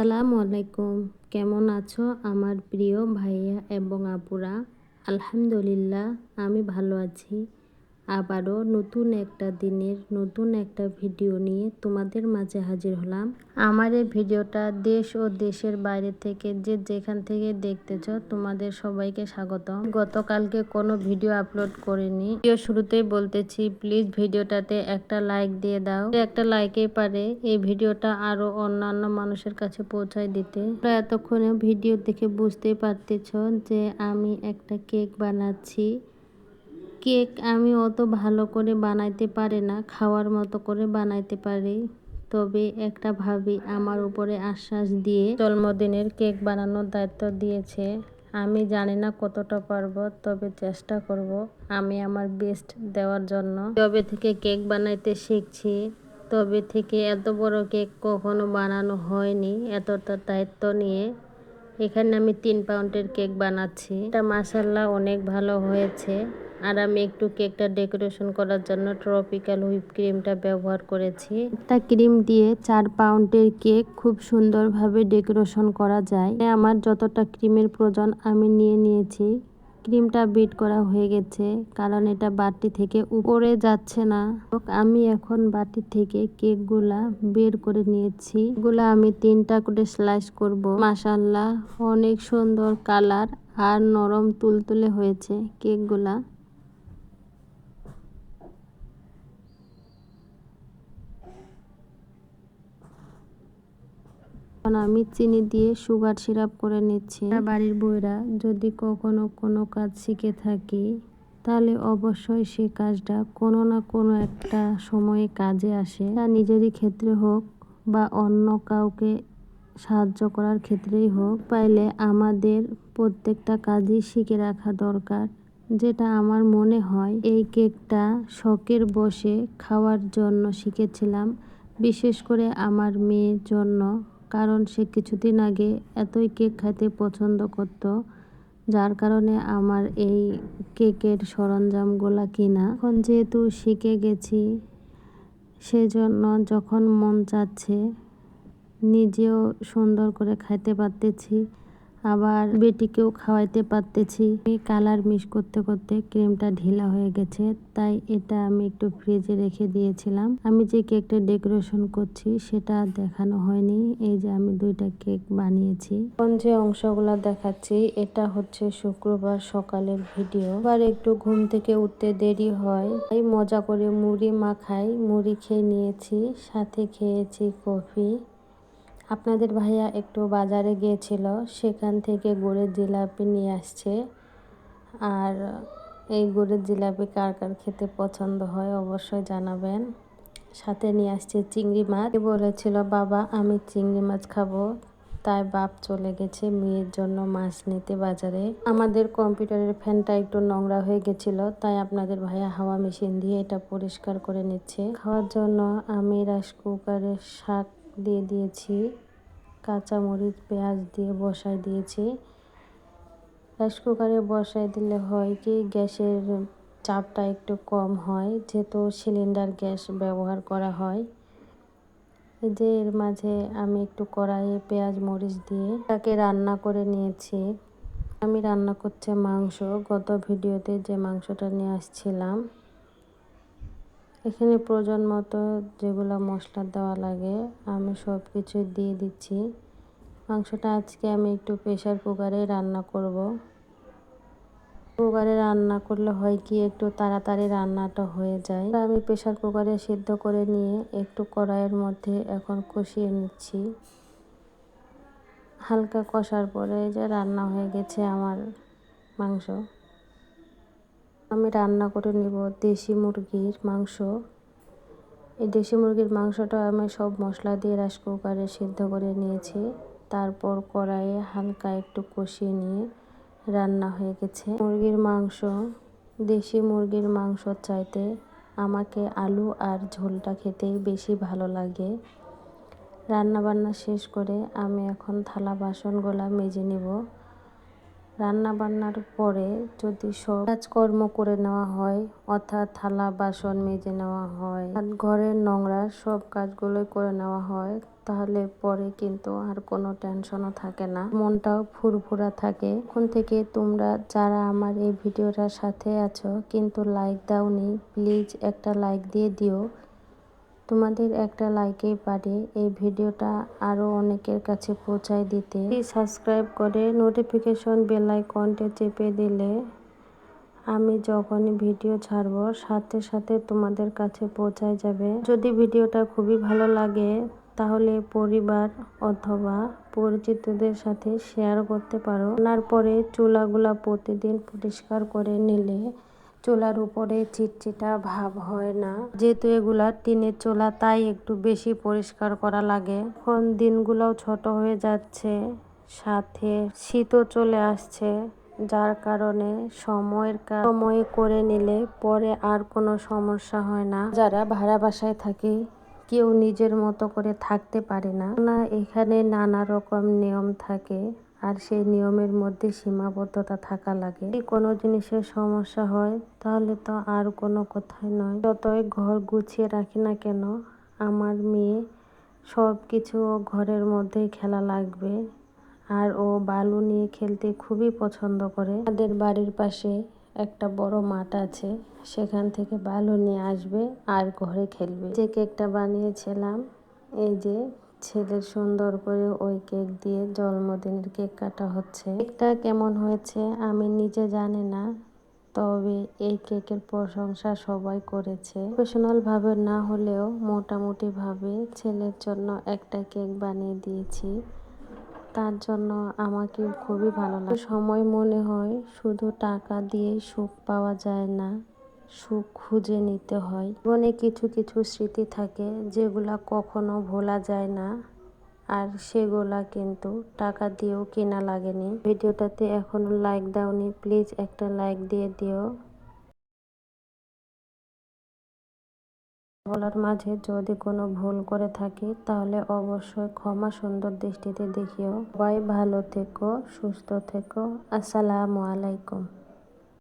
আসসালামু আলাইকুম কেমন আছো আমার প্রিয় ভাইয়া এবং আপুরা? আলহামদুলিল্লাহ আমি ভালো আছি। আবারও নতুন একটা দিনের নতুন একটা ভিডিও নিয়ে তোমাদের মাঝে হাজির হলাম। আমার এই ভিডিওটা দেশ ও দেশের বাইরে থেকে যে যেখান থেকে দেখতেছ, তোমাদের সবাইকে স্বাগত গতকালকে কোনো ভিডিও আপলোড করিনি। ভিডিও শুরুতেই বলতেছি প্লিজ ভিডিওটাতে একটা লাইক দিয়ে দাও। একটা লাইকে পারে, এই ভিডিওটা আরও অন্যান্য মানুষের কাছে পৌঁছায় দিতে। এতক্ষণে ভিডিও দেখে বুঝতেই পারতেছ যে আমি একটা কেক বানাচ্ছি। কেক আমি অত ভালো করে বানাইতে পারি না, খাওয়ার মতো করে বানাইতে পারি। তবে একটা ভাবি আমার উপরে আশ্বাস দিয়ে জন্মদিনের কেক বানানোর দায়িত্ব দিয়েছে। আমি জানি না কতটা পারব, তবে চেষ্টা করব আমি আমার বেস্ট দেওয়ার জন্য। তবে থেকে কেক বানাইতে শিখছি, তবে থেকে এত বড় কেক কখনো বানানো হয়নি, এতটা দায়িত্ব নিয়ে। এখানে আমি তিন পাউন্ডের কেক বানাচ্ছি। এটা মাসাল্লাহ অনেক ভালো হয়েছে। আর আমি একটু কেকটা ডেকোরেশন করার জন্য ট্রপিক্যাল হুইপ ক্রিমটা ব্যবহার করেছি। একটা ক্রিম দিয়ে চার পাউন্ডের কেক খুব সুন্দরভাবে ডেকোরেশন করা যায়। আমার যতটা ক্রিমের প্রয়োজন আমি নিয়ে নিয়েছি। ক্রিমটা বিট করা হয়ে গেছে, কারণ এটা বাটি থেকে উপরে যাচ্ছে না। আমি এখন বাটি থেকে কেকগুলা বের করে নিয়েছি। গুলা আমি তিনটা করে স্লাইস করব। মাসাল্লাহ অনেক সুন্দর কালার আর নরম তুলতুলে হয়েছে কেকগুলা। এখন আমি চিনি দিয়ে সুগার সিরাপ করে নিচ্ছি। বাড়ির বইরা যদি কখনো কোনো কাজ শিখে থাকি, তাহলে অবশ্যই সে কাজটা কোনো না কোনো একটা সময়ে কাজে আসে। তা নিজেরই ক্ষেত্রে হোক বা অন্য কাউকে সাহায্য করার ক্ষেত্রেই হোক, পাইলে আমাদের প্রত্যেকটা কাজই শিখে রাখা দরকার। যেটা আমার মনে হয়, এই কেকটা শখের বসে খাওয়ার জন্য শিখেছিলাম। বিশেষ করে আমার মেয়ের জন্য। কারণ সে কিছুদিন আগে এতই কেক খাইতে পছন্দ করত, যার কারণে আমার এই কেকের সরঞ্জামগুলো কিনা। এখন যেহেতু শিখে গেছি, সেজন্য যখন মন চাচ্ছে, নিজেও সুন্দর করে খাইতে পারতেছি। আবার বেটিকেও খাওয়াইতে পারতেছি। কালার মিস করতে করতে ক্রিমটা ঢিলা হয়ে গেছে, তাই এটা আমি একটু ফ্রিজে রেখে দিয়েছিলাম। আমি যে কেকটা ডেকোরেশন করছি সেটা দেখানো হয়নি, এই যে আমি দুইটা কেক বানিয়েছি। এখন যে অংশগুলো দেখাচ্ছি, এটা হচ্ছে শুক্রবার সকালের ভিডিও। আবার একটু ঘুম থেকে উঠতে দেরি হয়, তাই মজা করে মুড়ি মাখাই, মুড়ি খেয়ে নিয়েছি, সাথে খেয়েছি কফি। আপনাদের ভাইয়া একটু বাজারে গিয়েছিল, সেখান থেকে গুড়ের জিলাপি নিয়ে আসছে। আর এই গুড়ের জিলাপি কার কার খেতে পছন্দ হয় অবশ্যই জানাবেন। সাথে নিয়ে আসছে চিংড়ি মাছ। বলেছিল, বাবা, আমি চিংড়ি মাছ খাব। তাই বাপ চলে গেছে মেয়ের জন্য মাছ নিতে বাজারে। আমাদের কম্পিউটারের ফ্যানটা একটু নোংরা হয়ে গেছিল, তাই আপনাদের ভাইয়া হাওয়া মেশিন দিয়ে এটা পরিষ্কার করে নিচ্ছে। খাওয়ার জন্য আমি রাইস কুকারে শাক দিয়ে দিয়েছি। কাঁচামরিচ পেঁয়াজ দিয়ে বসাই দিয়েছি। রাইস কুকারে বসাই দিলে হয় কি, গ্যাসের চাপটা একটু কম হয়, যেহেতু সিলিন্ডার গ্যাস ব্যবহার করা হয়। এই যে এর মাঝে আমি একটু কড়াইয়ে পেঁয়াজ, মরিচ দিয়ে তাকে রান্না করে নিয়েছি। আমি রান্না করছি মাংস। গত ভিডিওতে যে মাংসটা নিয়ে আসছিলাম এখানে প্রয়োজন মতো যেগুলো মশলা দেওয়া লাগে, আমি সব কিছু দিয়ে দিচ্ছি। মাংসটা আজকে আমি একটু প্রেশার কুকারে রান্না করব। কুকারে রান্না করলে হয় কি, একটু তাড়াতাড়ি রান্নাটা হয়ে যায়। আমি প্রেশার কুকারে সিদ্ধ করে নিয়ে একটু কড়াইয়ের মধ্যে এখন কষিয়ে নিচ্ছি। হালকা কষার পরে যে রান্না হয়ে গেছে আমার মাংস। আমি রান্না করে নিব দেশি মুরগির মাংস। এই দেশি মুরগির মাংসটা আমি সব মশলা দিয়ে রাইস কুকারে সিদ্ধ করে নিয়েছি। তারপর কড়াইয়ে হালকা একটু কষিয়ে নিয়ে রান্না হয়ে গেছে। মুরগির মাংস, দেশি মুরগির মাংস চাইতে আমাকে আলু আর ঝোলটা খেতেই বেশি ভালো লাগে। রান্না বান্না শেষ করে আমি এখন থালা বাসনগুলা মেজে নেব। রান্না বান্নার পরে যদি সব কাজকর্ম করে নেওয়া হয়, অর্থাৎ থালা, বাসন মেজে নেওয়া হয় ঘরের নোংরা সব কাজগুলোই করে নেওয়া হয়, তাহলে পরে কিন্তু আর কোনো টেনশনও থাকে না। মনটাও ফুরফুরা থাকে। এখন থেকে তোমরা যারা আমার এই ভিডিওটার সাথে আছো, কিন্তু লাইক দাওনি প্লিজ একটা লাইক দিয়ে দিও। তোমাদের একটা লাইকেই পারে। এই ভিডিওটা আরও অনেকের কাছে পৌঁছায় দিতে। সাবস্ক্রাইব করে নোটিফিকেশন বেল আইকনটা চেপে দিলে আমি যখনই ভিডিও ছাড়ব, সাথে সাথে তোমাদের কাছে পৌঁছায় যাবে। যদি ভিডিওটা খুবই ভালো লাগে, তাহলে পরিবার অথবা পরিচিতদের সাথে শেয়ার করতে পারো। রান্নার পরে চুলাগুলা প্রতিদিন পরিষ্কার করে নিলে চুলার উপরে চিটচিটা ভাব হয় না। যেহেতু এগুলা টিনের চোলা, তাই একটু বেশি পরিষ্কার করা লাগে। এখন দিনগুলোও ছোট হয়ে যাচ্ছে, সাথে শীতও চলে আসছে, যার কারণে সময়ের সময়ে করে নিলে পরে আর কোনো সমস্যা হয় না। যারা ভাড়া বাসায় থাকে, কেউ নিজের মতো করে থাকতে পারে না। না, এখানে নানা রকম নিয়ম থাকে। আর সেই নিয়মের মধ্যে সীমাবদ্ধতা থাকা লাগে। যদি কোনো জিনিসের সমস্যা হয়, তাহলে তো আর কোনো কথাই নয়। যতই ঘর গুছিয়ে রাখি না কেন, আমার মেয়ে সব কিছু ও ঘরের মধ্যেই খেলা লাগবে। আর ও বালু নিয়ে খেলতে খুবই পছন্দ করে। আমাদের বাড়ির পাশে একটা বড় মাঠ আছে। সেখান থেকে বালু নিয়ে আসবে আর ঘরে খেলবে। যে কেকটা বানিয়েছিলাম, এই যে ছেলের সুন্দর করে ওই কেক দিয়ে জন্মদিনের কেক কাটা হচ্ছে। কেকটা কেমন হয়েছে আমি নিজে জানি না, তবে এই কেকের প্রশংসা সবাই করেছে। প্রফেশনাল ভাবে না হলেও মোটামুটি ভাবে ছেলের জন্য একটা কেক বানিয়ে দিয়েছি। তার জন্য আমাকে খুবই ভালো লাগে। সময় মনে হয় শুধু টাকা দিয়ে সুখ পাওয়া যায় না। সুখ খুঁজে নিতে হয়। জীবনে কিছু কিছু স্মৃতি থাকে যেগুলা কখনো ভোলা যায় না আর সেগুলা কিন্তু টাকা দিয়েও কেনা লাগেনি। ভিডিওটাতে এখনও লাইক দাওনি প্লিজ একটা লাইক দিয়ে দিও। বলার মাঝে যদি কোনো ভুল করে থাকি, তাহলে অবশ্যই ক্ষমা সুন্দর দৃষ্টিতে দেখিও। সবাই ভালো থেকো, সুস্থ থেকো। আসসালামু আলাইকুম।